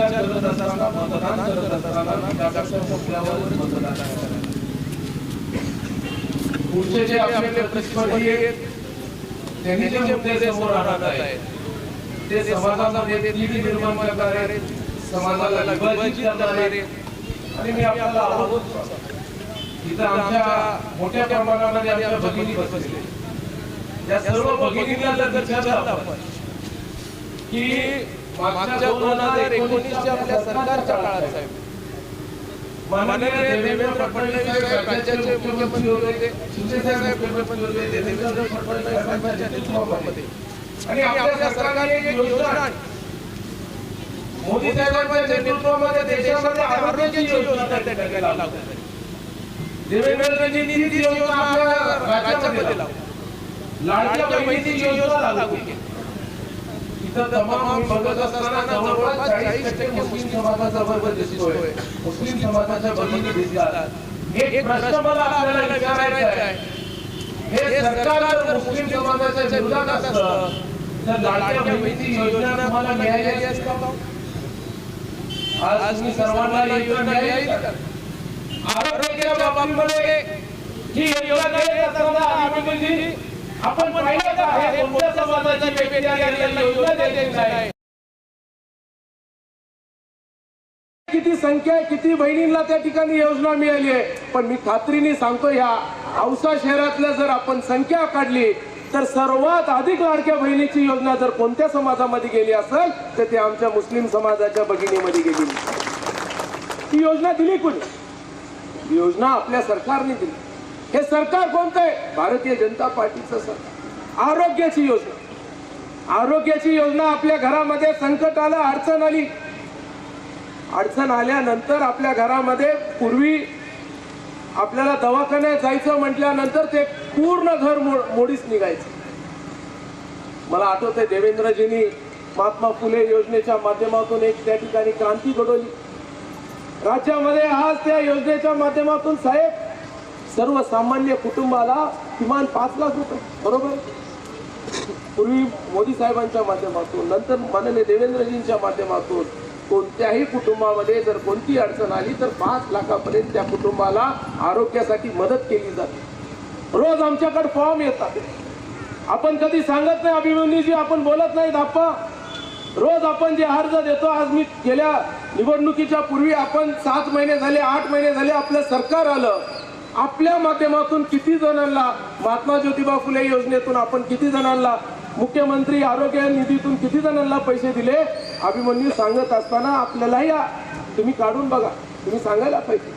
विचार करत असताना मतदान करत असताना विकासाच्या मुद्द्यावर मतदान पुढचे जे आपले प्रतिस्पर्धी आहेत त्यांनी जे मुद्दे समोर आणत आहेत ते समाजामध्ये तीड निर्माण करणारे समाजाला विभाजित करणारे आणि मी आपल्याला आवडतो इथं आमच्या मोठ्या प्रमाणामध्ये आमच्या भगिनी बसले या सर्व भगिनींना जर विचारलं आपण की मागच्या दोन हजार एकोणीसच्या आपल्या सरकारच्या काळात साहेब. माननीय देवेंद्र फडणवीस साहेब राज्याचे मुख्यमंत्री होते शिंदे साहेब मुख्यमंत्री होते देवेंद्र फडणवीस साहेबांच्या नेतृत्वामध्ये आणि आपल्या सरकारने एक योजना आणली. मोदी साहेबांच्या नेतृत्वामध्ये देशामध्ये आरोग्याची योजना त्या ठिकाणी लागू झाली. देवेंद्रजींनी ती योजना आपल्या राज्यामध्ये बहिणीची योजना लागू केली. इथं तमाम बघत असताना जवळपास चाळीस टक्के मुस्लिम समाजाचा वर्ग दिसतोय. मुस्लिम समाजाच्या भगिनी दिसतात. एक प्रश्न मला आपल्याला विचारायचा आहे. हे सरकार मुस्लिम समाजाच्या विरोधात असतं तर लाडक्या बहिणीची योजना तुम्हाला मिळालेली असता का? आज तुम्ही सर्वांना योजना मिळाली का? आरोग्याच्या बाबतीमध्ये ही योजना असताना आरोग्यमंत्री आपण कोणत्या समाजाची व्यक्ती किती संख्या आहे किती बहिणींना त्या ठिकाणी योजना मिळाली आहे. पण मी खात्रीने सांगतो या औसा शहरातल्या जर आपण संख्या काढली तर सर्वात अधिक लाडक्या बहिणीची योजना जर कोणत्या समाजामध्ये गेली असेल तर ती आमच्या मुस्लिम समाजाच्या भगिनीमध्ये गेली. ती योजना दिली कुणी? योजना आपल्या सरकारने दिली. हे सरकार कोणतं आहे? भारतीय जनता पार्टीचं सरकार. आरोग्याची योजना. आरोग्याची योजना आपल्या घरामध्ये संकट आलं अडचण आली. अडचण आल्यानंतर आपल्या घरामध्ये पूर्वी आपल्याला दवाखान्यात जायचं म्हटल्यानंतर ते पूर्ण घर मो- मोडीच निघायचं. मला आठवतंय देवेंद्रजींनी महात्मा फुले योजनेच्या माध्यमातून एक त्या ठिकाणी क्रांती घडवली. राज्यामध्ये आज त्या योजनेच्या माध्यमातून साहेब सर्वसामान्य कुटुंबाला किमान पाच लाख रुपये. बरोबर? पूर्वी मोदी साहेबांच्या माध्यमातून नंतर माननीय देवेंद्रजींच्या माध्यमातून कोणत्याही कुटुंबामध्ये जर कोणती अडचण आली तर पाच लाखापर्यंत त्या कुटुंबाला आरोग्यासाठी मदत केली जाते. रोज आमच्याकडे फॉर्म येतात. आपण कधी सांगत नाही अभिमन्यूजी आपण बोलत नाही आप्पा रोज आपण जे अर्ज देतो आज मी गेल्या निवडणुकीच्या पूर्वी आपण सात महिने झाले आठ महिने झाले आपलं सरकार आलं. आपल्या माध्यमातून किती जणांना महात्मा ज्योतिबा फुले योजनेतून आपण किती जणांना मुख्यमंत्री आरोग्य निधीतून किती जणांना पैसे दिले? अभिमन्यू सांगत असताना आपल्यालाही तुम्ही काढून बघा. तुम्ही सांगायला पाहिजे.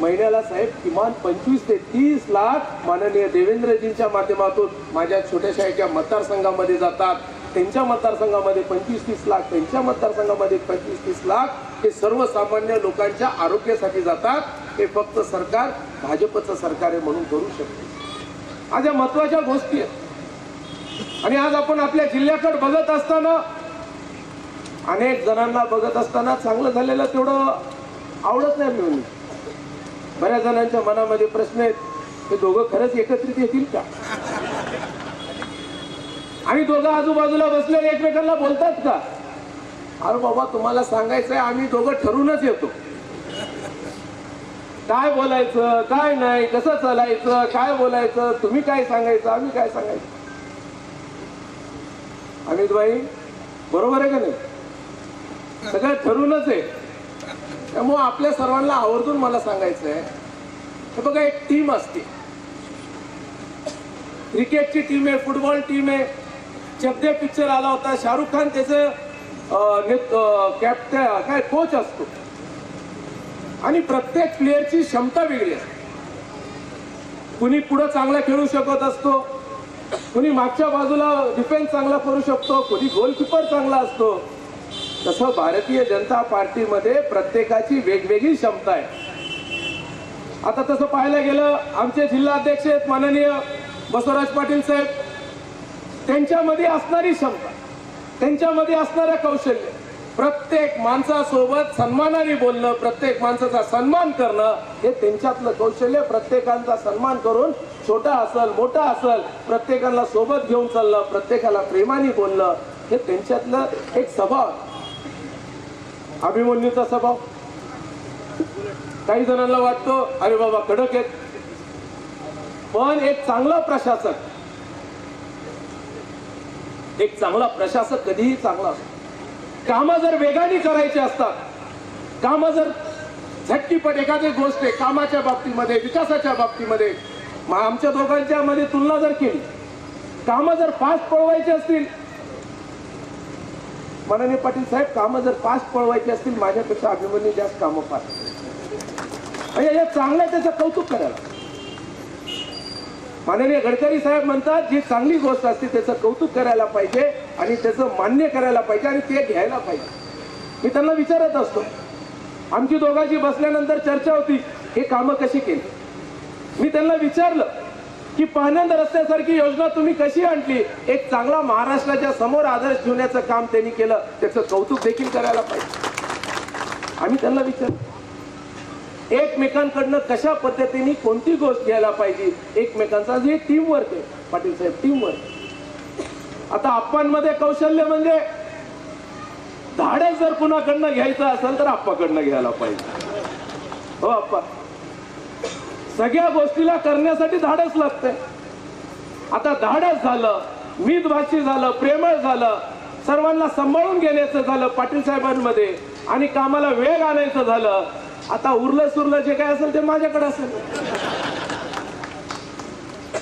महिन्याला साहेब किमान पंचवीस ते तीस लाख माननीय देवेंद्रजींच्या माध्यमातून माझ्या छोट्याशा एका मतदारसंघामध्ये जातात. त्यांच्या मतदारसंघामध्ये पंचवीस तीस लाख त्यांच्या मतदारसंघामध्ये पंचवीस तीस लाख हे सर्वसामान्य लोकांच्या आरोग्यासाठी जातात. हे फक्त सरकार भाजपचं सरकार आहे म्हणून करू शकते. आज या महत्त्वाच्या गोष्टी आहेत. आणि आज आपण आपल्या जिल्ह्याकडे बघत असताना अनेक जणांना बघत असताना चांगलं झालेलं तेवढं आवडत नाही मिळून बऱ्याच जणांच्या मनामध्ये प्रश्न आहेत हे दोघं खरंच एकत्रित येतील का? आणि दोघं आजूबाजूला बसले एकमेकांना बोलतात का? अरे बाबा तुम्हाला सांगायचंय आम्ही दोघं ठरूनच येतो. काय बोलायचं काय नाही कसं चालायचं काय बोलायचं तुम्ही काय सांगायचं आम्ही काय सांगायचं? अमित भाई बरोबर आहे का नाही? सगळं ठरूनच आहे. त्यामुळं आपल्या सर्वांना आवर्जून मला सांगायचं आहे. हे बघा एक टीम असते. क्रिकेटची टीम आहे फुटबॉल टीम आहे. चकदे पिक्चर आला होता. शाहरुख खान त्याचं कॅप्टन काय कोच असतो. आणि प्रत्येक प्लेअरची क्षमता वेगळी असते कुणी पुढं चांगला खेळू शकत असतो कुणी मागच्या बाजूला डिफेन्स चांगला करू शकतो कुणी गोलकीपर चांगला असतो. तसं भारतीय जनता पार्टीमध्ये प्रत्येकाची वेगवेगळी क्षमता आहे. आता तसं पाहायला गेलं आमचे जिल्हाध्यक्ष आहेत माननीय बसवराज पाटील साहेब. त्यांच्यामध्ये असणारी क्षमता त्यांच्यामध्ये असणारं कौशल्य प्रत्येक माणसासोबत सन्मानाने बोलणं प्रत्येक माणसाचा सन्मान करणं हे त्यांच्यातलं कौशल्य प्रत्येकांचा सन्मान करून छोटा असल मोठा असल प्रत्येकाला सोबत घेऊन चालणं प्रत्येकाला प्रेमाने बोलणं हे त्यांच्यातलं एक स्वभाव. अभिमन्यूचा स्वभाव. काही जणांना वाटतो अरे बाबा कडक आहेत. पण एक चांगला प्रशासक. एक चांगला प्रशासक कधीही चांगला असतो. कामं जर वेगाने करायची असतात कामं जर झटकीपट एखादी गोष्ट आहे कामाच्या बाबतीमध्ये विकासाच्या बाबतीमध्ये मग आमच्या दोघांच्या मध्ये तुलना जर केली कामं जर फास्ट पळवायची असतील माननीय पाटील साहेब कामं जर फास्ट पळवायची असतील माझ्यापेक्षा अभिमन्यू जास्त कामं फास्ट म्हणजे या चांगल्या त्याचं कौतुक करायला. माननीय गडकरी साहेब म्हणतात जी चांगली गोष्ट असते त्याचं कौतुक करायला पाहिजे. आणि त्याचं मान्य करायला पाहिजे आणि ते घ्यायला पाहिजे. मी त्यांना विचारत असतो. आमची दोघांची बसल्यानंतर चर्चा होती हे कामं कशी केली? मी त्यांना विचारलं की पाण्यात रस्त्यासारखी योजना तुम्ही कशी आणली? एक चांगला महाराष्ट्राच्या समोर आदर्श ठेवण्याचं काम त्यांनी केलं त्याचं कौतुक देखील करायला पाहिजे. आम्ही त्यांना विचारलं एकमेकांकडनं कशा पद्धतीने कोणती गोष्ट घ्यायला पाहिजे? एकमेकांचा जे टीम वर्क आहे पाटील साहेब टीम वर्क आता आप्पांमध्ये कौशल्य म्हणजे धाडे जर कुणाकडनं घ्यायचं असेल तर आप्पाकडनं घ्यायला पाहिजे. हो आप्पा. सगळ्या गोष्टीला करण्यासाठी धाडस लागते. आता धाडस झालं मितभाषी झालं प्रेमळ झालं सर्वांना सांभाळून घेण्याचं झालं पाटील साहेबांमध्ये आणि कामाला वेग आणायचं झालं आता उरलं सुरलं जे काय असेल ते माझ्याकडे असेल.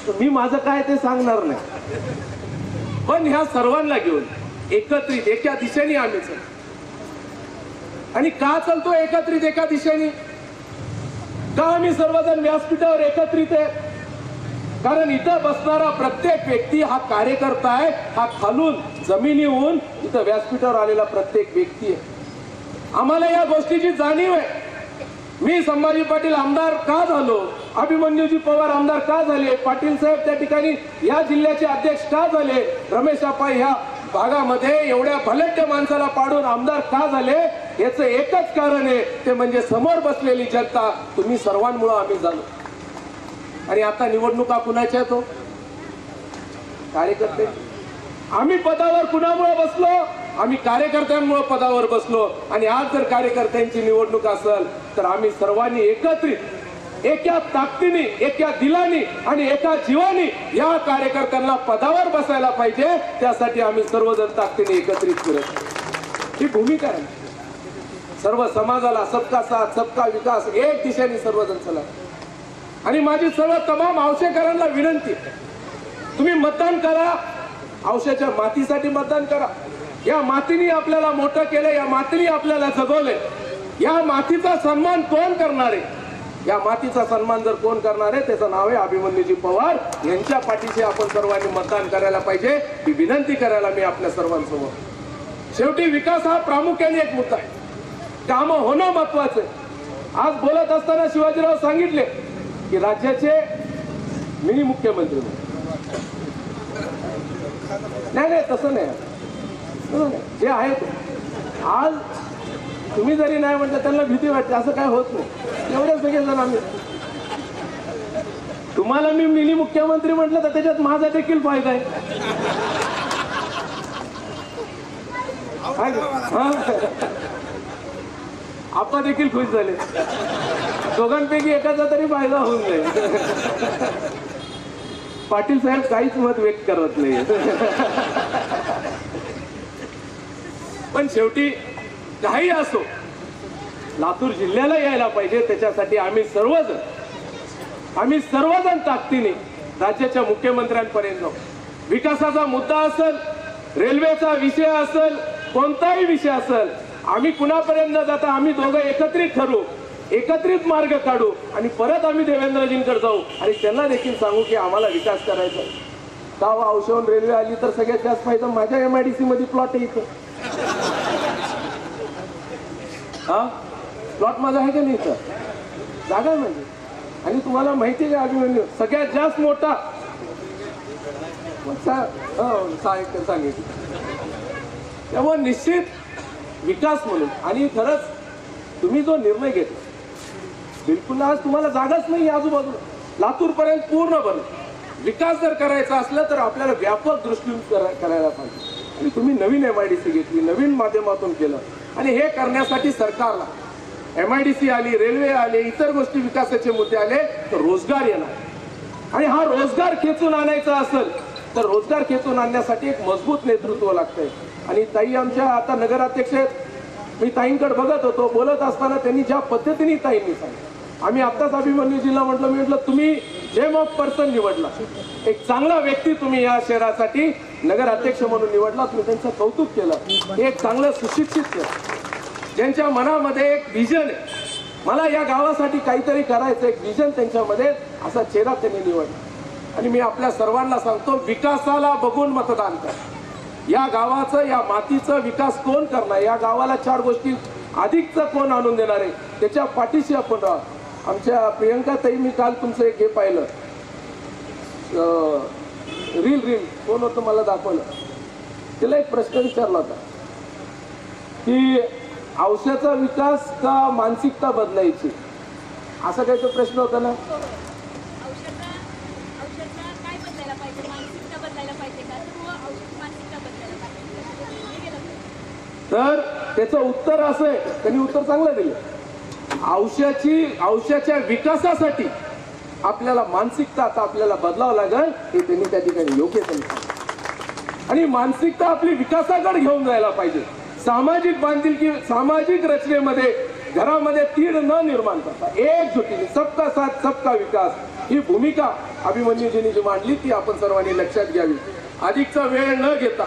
तर मी माझं काय ते सांगणार नाही. पण ह्या सर्वांना घेऊन एकत्रित एका दिशेने आम्ही चालतो आणि का चालतो एकत्रित एका दिशेने? का आम्ही सर्वजण व्यासपीठावर एकत्रित आहे? कारण इथं बसणारा प्रत्येक व्यक्ती हा कार्यकर्ता आहे हा खालून जमिनीहून इथं व्यासपीठावर आलेला प्रत्येक व्यक्ती आहे. आम्हाला या गोष्टीची जाणीव आहे. मी संभाजी पाटील आमदार का झालो? अभिमन्यूजी पवार आमदार का झाले? पाटील साहेब त्या ठिकाणी या जिल्ह्याचे अध्यक्ष का झाले? रमेश आप्पा ह्या भागामध्ये एवढ्या भलट्य माणसाला पाडून आमदार का झाले? याचं एकच कारण आहे ते म्हणजे समोर बसलेली जनता. तुम्ही सर्वांमुळे आम्ही झालो. आणि आता निवडणुका कुणाच्या तो हो? कार्यकर्ते. आम्ही पदावर कुणामुळे बसलो? आम्ही कार्यकर्त्यांमुळे पदावर बसलो आणि आज जर कार्यकर्त्यांची निवडणूक असेल तर आम्ही सर्वांनी एकत्रित एका ताकदीने एका दिलानी आणि एका जीवानी या कार्यकर्त्यांना पदावर बसायला पाहिजे. त्यासाठी आम्ही सर्वजण ताकदीने एकत्रित करत ही भूमिका आहे. सर्व समाजाला सबका साथ सबका विकास एक दिशेने सर्वजण चला. आणि माझी सर्व तमाम औषधकरांना विनंती तुम्ही मतदान करा. औषधाच्या मातीसाठी मतदान करा. या मातीने आपल्याला मोठं केलं या मातीने आपल्याला जगवले या मातीचा सन्मान कोण करणार आहे? या मातीचा सन्मान जर कोण करणार आहे त्याचं नाव आहे अभिमन्यूजी पवार. यांच्या पाठीशी आपण सर्वांनी मतदान करायला पाहिजे. ही विनंती करायला मी आपल्या सर्वांसमोर. शेवटी विकास हा प्रामुख्याने एक मुद्दा आहे. कामं होणं महत्वाचं आहे. आज बोलत असताना शिवाजीराव सांगितले की राज्याचे मिनी मुख्यमंत्री नाही नाही तसं नाही. जे आहेत. आज तुम्ही जरी नाही म्हटलं त्यांना भीती वाटते. असं काय होत नाही. एवढे सगळेजण आम्ही. तुम्हाला मी मिनी मुख्यमंत्री म्हटलं तर त्याच्यात माझा देखील फायदा आहे. आपा देखील खुश झाले. दोघांपैकी एकाचा तरी फायदा होऊन जाईल. पाटील साहेब काहीच मत व्यक्त करत नाही पण शेवटी काही असो लातूर जिल्ह्याला यायला पाहिजे त्याच्यासाठी आम्ही सर्वजण आम्ही सर्वजण ताकदीने राज्याच्या मुख्यमंत्र्यांपर्यंत जाऊ. विकासाचा मुद्दा असेल रेल्वेचा विषय असेल कोणताही विषय असेल आम्ही कुणापर्यंत न जाता आम्ही दोघं एकत्रित ठरू एकत्रित मार्ग काढू आणि परत आम्ही देवेंद्रजींकडे जाऊ आणि त्यांना देखील सांगू की आम्हाला विकास करायचा आहे. गाव हो, औषध रेल्वे आली तर सगळ्यात जास्त फायदा माझ्या एम आय डी सी मध्ये प्लॉट आहे इथं हा? प्लॉट माझा आहे का नाही इथं? जागा आहे म्हणजे. आणि तुम्हाला माहिती आहे का अभिमन्यू म्हणजे सगळ्यात जास्त मोठा? मग सा- हो, सांगितलं सांगितलं. त्यामुळे निश्चित विकास म्हणून. आणि खरंच तुम्ही जो निर्णय घेतला बिलकुल आज तुम्हाला जागाच नाही आजूबाजूला. लातूरपर्यंत पूर्ण बनलं विकास जर करायचा असला तर आपल्याला व्यापक दृष्टी करायला पाहिजे. आणि तुम्ही नवीन एम आय डी सी घेतली नवीन माध्यमातून केलं. आणि हे करण्यासाठी सरकारला एम आय डी सी आली रेल्वे आले इतर गोष्टी विकासाचे मुद्दे आले तर रोजगार येणार. आणि हा रोजगार खेचून आणायचा असेल तर रोजगार खेचून आणण्यासाठी एक मजबूत नेतृत्व लागतंय. आणि ताई आमच्या आता नगराध्यक्ष आहेत. मी ताईंकडे बघत होतो बोलत असताना त्यांनी ज्या पद्धतीने ताईंनी सांगितलं. आम्ही आत्ताच अभिमन्यूजीला म्हटलं मी म्हटलं तुम्ही नेम ऑफ पर्सन निवडला. एक चांगला व्यक्ती तुम्ही या शहरासाठी नगराध्यक्ष म्हणून निवडला तुम्ही त्यांचं कौतुक केलं. हे एक चांगलं सुशिक्षित केलं ज्यांच्या मनामध्ये एक विजन आहे. मला या गावासाठी काहीतरी करायचं एक विजन त्यांच्यामध्ये असा चेहरा त्यांनी निवडला. आणि मी आपल्या सर्वांना सांगतो विकासाला बघून मतदान कर. या गावाचं या मातीचं विकास कोण करणार? या गावाला चार गोष्टी अधिकचं कोण आणून देणार आहे? त्याच्या पाठीशी आपण राहतो आमच्या प्रियंका ताई मी काल तुमचं एक हे पाहिलं. रील रील कोण होतं मला दाखवलं. तिला एक प्रश्न विचारला होता. की औषधाचा विकास का मानसिकता बदलायची? असा काही तो प्रश्न होता ना? हे गेलं पाहिजे. तर त्याचं उत्तर असं आहे. त्यांनी उत्तर चांगलं दिलं. औषधाची औषधाच्या विकासासाठी आपल्याला मानसिकता आता आपल्याला बदलावं लागेल हे त्यांनी त्या ठिकाणी योग्य सांगितलं. आणि मानसिकता आपली विकासाकडे घेऊन जायला पाहिजे. सामाजिक बांधिलकी सामाजिक रचनेमध्ये घरामध्ये तीड न निर्माण करता एकजुटीने सबका साथ सबका विकास ही भूमिका अभिमन्यूजींनी जी मांडली ती आपण सर्वांनी लक्षात घ्यावी. अधिकचा वेळ न घेता.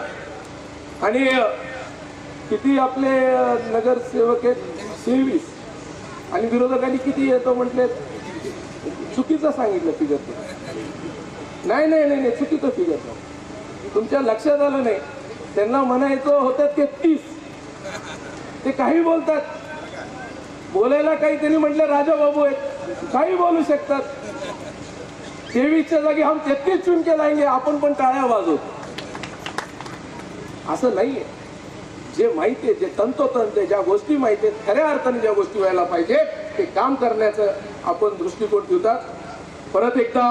आणि किती आपले नगरसेवक आहेत? तेवीस. आणि विरोधकांनी किती येतो म्हटले चुकीचं सांगितलं फिगर नाही नाही नाही नाही चुकीचं फिगर तुमच्या लक्षात आलं नाही? त्यांना म्हणायचं होतं ते तीस. ते काही बोलतात. बोलायला काही त्यांनी म्हटलं राजा बाबू आहेत. काही बोलू शकतात. तेवीसच्या जागी हम तेहतीस चुनके के आपण पण टाळ्या वाजवतो असं नाहीये. जे माहिती आहे जे तंतोतंत आहे ज्या गोष्टी माहिती आहेत खऱ्या अर्थाने ज्या गोष्टी व्हायला पाहिजे ते काम करण्याचं आपण दृष्टिकोन ठेवतात. परत एकदा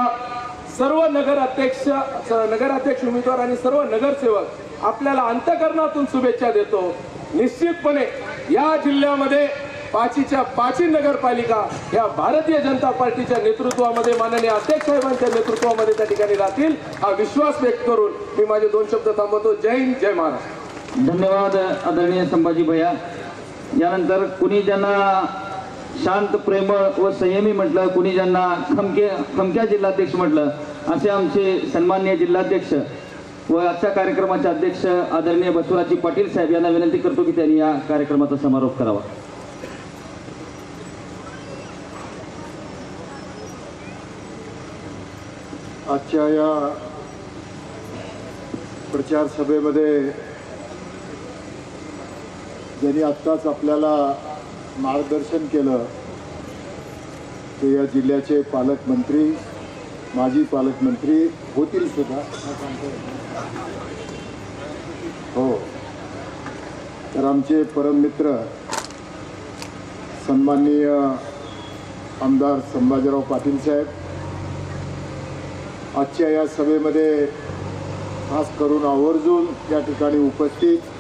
सर्व नगराध्यक्ष नगराध्यक्ष उमेदवार आणि सर्व नगरसेवक आपल्याला अंतकरणातून शुभेच्छा देतो. निश्चितपणे या जिल्ह्यामध्ये पाचीच्या पाची नगरपालिका या भारतीय जनता पार्टीच्या नेतृत्वामध्ये माननीय अध्यक्ष साहेबांच्या नेतृत्वामध्ये त्या ठिकाणी राहतील. हा विश्वास व्यक्त करून मी माझे दोन शब्द थांबवतो. जय हिंद जय महाराष्ट्र. धन्यवाद आदरणीय संभाजी भैया. यानंतर कुणी ज्यांना शांत प्रेमळ व संयमी म्हटलं कुणी ज्यांना खमके खमक्या जिल्हाध्यक्ष म्हटलं असे आमचे सन्मान्य जिल्हाध्यक्ष व आजच्या कार्यक्रमाचे अध्यक्ष आदरणीय बसवराजी पाटील साहेब यांना विनंती करतो की त्यांनी या कार्यक्रमाचा समारोप करावा. आजच्या या प्रचार सभेमध्ये ज्यांनी आत्ताच आपल्याला मार्गदर्शन केलं ते या जिल्ह्याचे पालकमंत्री माजी पालकमंत्री होतील सुद्धा. हो. तर आमचे परममित्र सन्माननीय आमदार संभाजीराव पाटील साहेब आजच्या या सभेमध्ये खास करून आवर्जून या ठिकाणी उपस्थित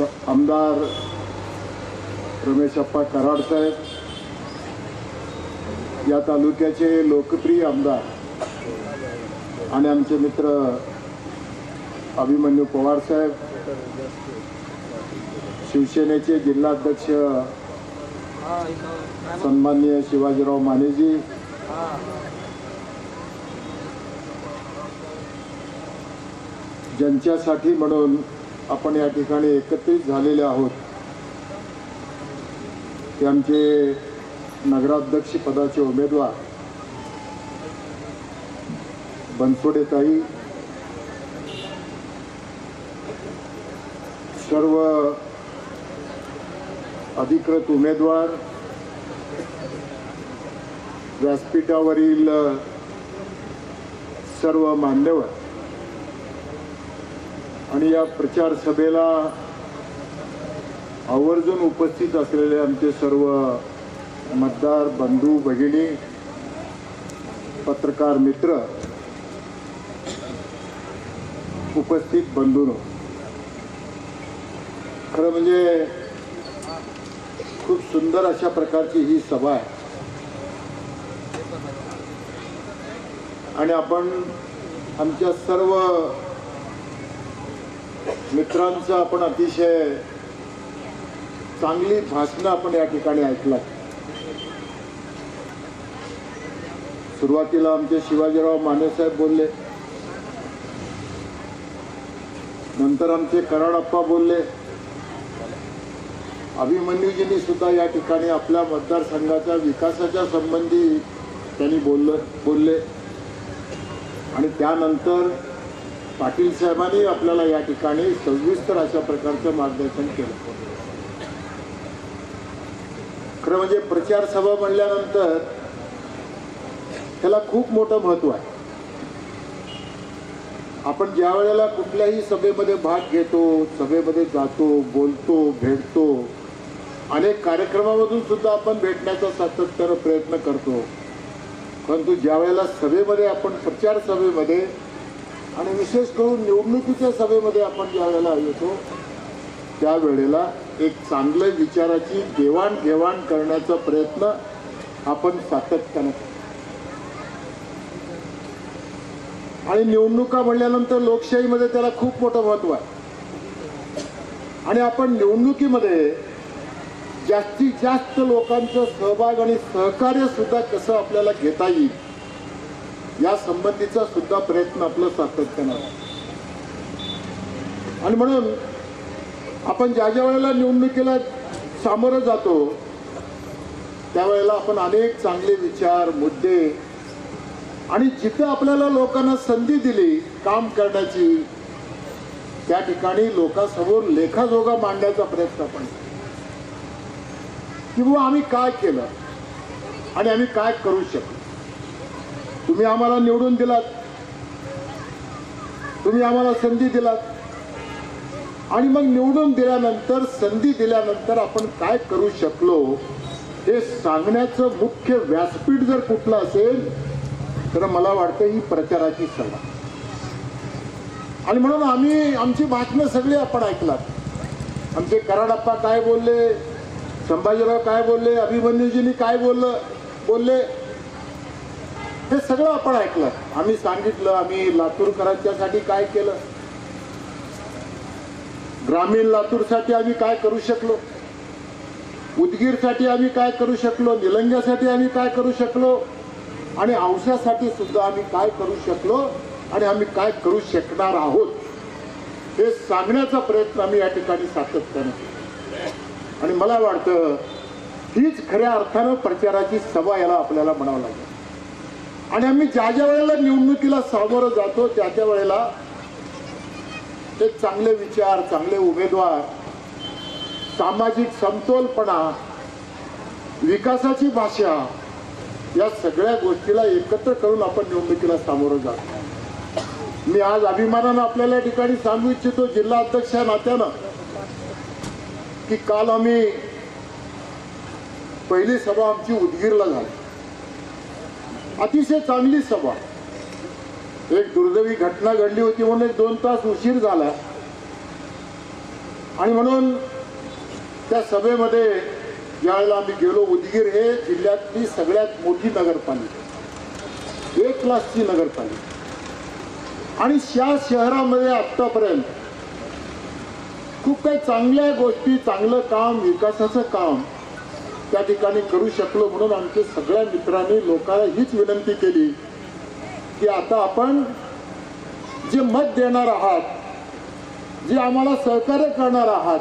आमदार रमेश अप्पा कराड साहेब या तालुक्याचे लोकप्रिय आमदार आणि आमचे मित्र अभिमन्यू पवार साहेब शिवसेनेचे जिल्हाध्यक्ष सन्माननीय शिवाजीराव मानेजी ज्यांच्यासाठी म्हणून आपण या ठिकाणी एकत्रित झालेले आहोत. ते आमचे नगराध्यक्ष पदाचे उमेदवार बनसोडेताई सर्व अधिकृत उमेदवार व्यासपीठावरील सर्व मान्यवर आणि या प्रचार सभेला आवर्जून उपस्थित असलेले आमचे सर्व मतदार बंधू भगिनी पत्रकार मित्र उपस्थित बंधून खरं म्हणजे खूप सुंदर अशा प्रकारची ही सभा आहे. आणि आपण आमच्या सर्व मित्रांचं आपण अतिशय चांगली भाषणं आपण या ठिकाणी ऐकलं सुरुवातीला आमचे शिवाजीराव मानेसाहेब बोलले. नंतर आमचे कराडप्पा बोलले. अभिमन्यूजींनी सुद्धा या ठिकाणी आपल्या मतदारसंघाच्या विकासाच्या संबंधी त्यांनी बोललं बोलले. आणि त्यानंतर पाटील साहेबांनी आपल्याला या ठिकाणी सविस्तर अशा प्रकारचं मार्गदर्शन केलं. खरं म्हणजे प्रचार सभा म्हणल्यानंतर त्याला खूप मोठं महत्त्व आहे. आपण ज्या वेळेला कुठल्याही सभेमध्ये भाग घेतो सभेमध्ये जातो बोलतो भेटतो अनेक कार्यक्रमामधून सुद्धा आपण भेटण्याचा सातत्यानं प्रयत्न करतो. परंतु ज्या वेळेला सभेमध्ये आपण प्रचार सभेमध्ये आणि विशेष करून निवडणुकीच्या सभेमध्ये आपण ज्या वेळेला येतो त्यावेळेला एक चांगल्या विचाराची देवाणघेवाण करण्याचा प्रयत्न आपण सातत्याने आणि निवडणुका म्हणल्यानंतर लोकशाहीमध्ये त्याला खूप मोठं महत्त्व आहे. आणि आपण निवडणुकीमध्ये जास्तीत जास्त लोकांचं सहभाग आणि सहकार्य सुद्धा कसं आपल्याला घेता येईल या संबंधीचा सुद्धा प्रयत्न आपलं सातत्यानं आणि म्हणून आपण ज्या ज्या वेळेला निवडणुकीला सामोरं जातो त्यावेळेला आपण अनेक चांगले विचार मुद्दे आणि जिथे आपल्याला लोकांना संधी दिली काम करण्याची त्या ठिकाणी लोकांसमोर लेखाजोगा मांडण्याचा प्रयत्न आपण केला. आम्ही काय केलं आणि आम्ही काय करू शकलो तुम्ही आम्हाला निवडून दिलात. तुम्ही आम्हाला संधी दिलात. आणि मग निवडून दिल्यानंतर संधी दिल्यानंतर आपण काय करू शकलो हे सांगण्याचं मुख्य व्यासपीठ जर कुठलं असेल तर मला वाटतं ही प्रचाराची सभा. आणि म्हणून आम्ही आमची भाषणं सगळी आपण ऐकलात. आमचे कराडप्पा काय बोलले? संभाजीराव काय बोलले? अभिमन्यूजींनी काय बोललं? बोलले? हे सगळं आपण ऐकलं. आम्ही सांगितलं आम्ही लातूरकरांच्यासाठी काय केलं? ग्रामीण लातूरसाठी आम्ही काय करू शकलो? उदगीरसाठी आम्ही काय करू शकलो? निलंग्यासाठी आम्ही काय करू शकलो? आणि औषधासाठी सुद्धा आम्ही काय करू शकलो? आणि आम्ही काय करू शकणार आहोत? हे सांगण्याचा प्रयत्न आम्ही या ठिकाणी सातत्याने केला. आणि मला वाटतं हीच खऱ्या अर्थानं प्रचाराची सभा याला आपल्याला म्हणावं लागेल. आणि आम्ही ज्या ज्या वेळेला निवडणुकीला सामोरं जातो त्या त्या वेळेला ते चांगले विचार चांगले उमेदवार सामाजिक समतोलपणा विकासाची भाषा या सगळ्या गोष्टीला एकत्र करून आपण निवडणुकीला सामोरं जातो. मी आज अभिमानानं आपल्याला या ठिकाणी सांगू इच्छितो जिल्हा अध्यक्ष नात्यानं की काल आम्ही पहिली सभा आमची उदगीरला झाली. अतिशय चांगली सभा. एक दुर्दैवी घटना घडली होती म्हणून एक दोन तास उशीर झाला. आणि म्हणून त्या सभेमध्ये ज्यावेळेला आम्ही गेलो उदगीर हे जिल्ह्यातली सगळ्यात मोठी नगरपालिका. एक क्लासची नगरपालिका. आणि या शहरामध्ये आत्तापर्यंत खूप काही चांगल्या गोष्टी चांगलं काम विकासाचं काम त्या ठिकाणी करू शकलो म्हणून आमच्या सगळ्या मित्रांनी लोकांना हीच विनंती केली की आता आपण जे मत देणार आहात जे आम्हाला सहकार्य करणार आहात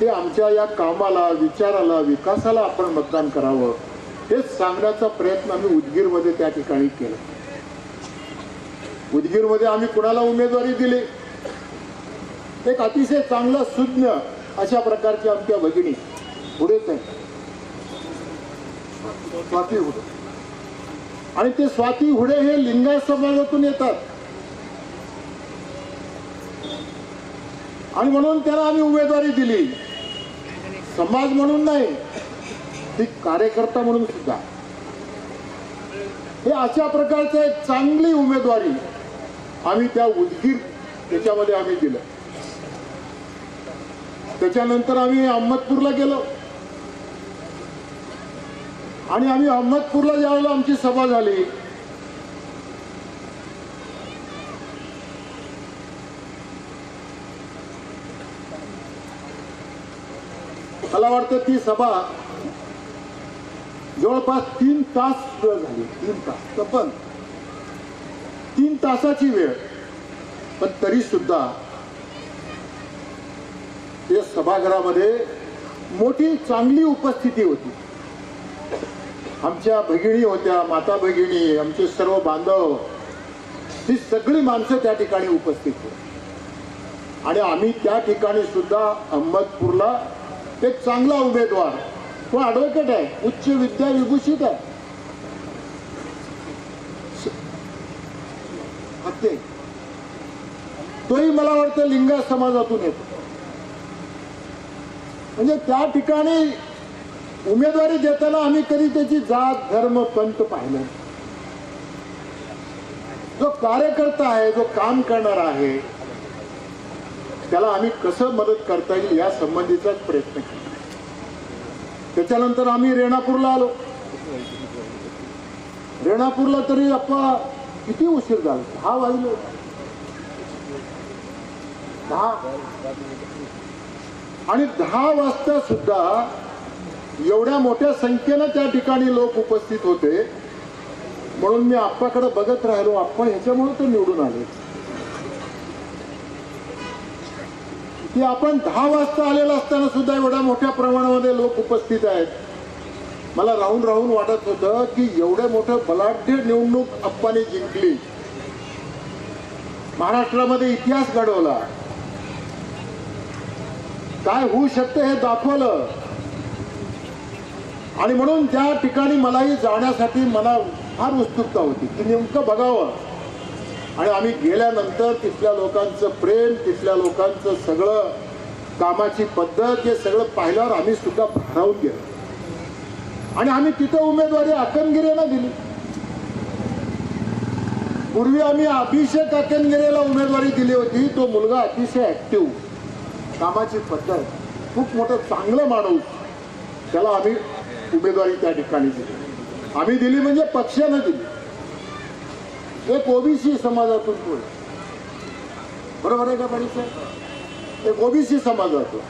ते आमच्या या कामाला विचाराला विकासाला आपण मतदान करावं हे सांगण्याचा प्रयत्न आम्ही उदगीरमध्ये त्या ठिकाणी केला. उदगीरमध्ये आम्ही कुणाला उमेदवारी दिली? एक अतिशय चांगला सुज्ञ अशा प्रकारची आमच्या भगिनी पुढेच आहे स्वाती हुडे. आणि ते स्वाती हुडे हे लिंगायत समाजातून येतात. आणि म्हणून त्याला आम्ही उमेदवारी दिली. समाज म्हणून नाही ती कार्यकर्ता म्हणून सुद्धा. हे अशा प्रकारचं एक चांगली उमेदवारी आम्ही त्या उदगीर त्याच्यामध्ये आम्ही दिलं. त्याच्यानंतर आम्ही अहमदपूरला गेलो. आणि आम्ही अहमदपूरला ज्यावेळेला आमची सभा झाली. मला वाटतं ती सभा जवळपास तीन तास वेळ झाली. तीन तास तपन तीन तासाची वेळ. पण तरी सुद्धा या सभागृहामध्ये मोठी चांगली उपस्थिती होती. आमच्या भगिनी होत्या माता भगिनी आमचे सर्व बांधव ही सगळी माणसं त्या ठिकाणी उपस्थित होती. आणि आम्ही त्या ठिकाणी सुद्धा अहमदपूरला एक चांगला उमेदवार तो ॲडव्होकेट आहे उच्च विद्या विभूषित आहे. तोही मला वाटतं लिंगा समाजातून येतो. म्हणजे त्या ठिकाणी उमेदवारी देताना आम्ही कधी त्याची जात धर्म पंत पाहिलं जो कार्यकर्ता आहे जो काम करणार आहे त्याला आम्ही कसं मदत करता येईल या संबंधीचाच प्रयत्न केला. त्याच्यानंतर आम्ही रेणापूरला आलो. रेणापूरला तरी अप्पा किती उशीर झाला? दहा वाजले दहा. आणि दहा वाजता सुद्धा एवढ्या मोठ्या संख्येनं त्या ठिकाणी लोक उपस्थित होते. म्हणून मी आप्पाकडे बघत राहिलो. आप्पा ह्याच्यामुळे तर निवडून आले. की आपण दहा वाजता आलेला असताना सुद्धा एवढ्या मोठ्या प्रमाणामध्ये लोक उपस्थित आहेत. मला राहून राहून वाटत होतं की एवढं मोठं बलाढ्य निवडणूक अप्पाने जिंकली. महाराष्ट्रामध्ये इतिहास घडवला. काय होऊ शकतं हे दाखवलं. आणि म्हणून त्या ठिकाणी मलाही जाण्यासाठी मला फार उत्सुकता होती. की नेमकं बघावं. आणि आम्ही गेल्यानंतर तिथल्या लोकांचं प्रेम तिथल्या लोकांचं सगळं कामाची पद्धत हे सगळं पाहिल्यावर आम्ही सुद्धा भारावून गेलो. आणि आम्ही तिथं उमेदवारी अकनगिरेला दिली. पूर्वी आम्ही अभिषेक अकनगिरेला उमेदवारी दिली होती. तो मुलगा अतिशय ऍक्टिव्ह कामाची पद्धत. खूप मोठं चांगलं माणूस. त्याला आम्ही उमेदवारी त्या ठिकाणी दिली. आम्ही दिली म्हणजे पक्षानं दिली. एक ओबीसी समाजातून पुढे बरोबर आहे का पाटील एक ओबीसी समाजातून.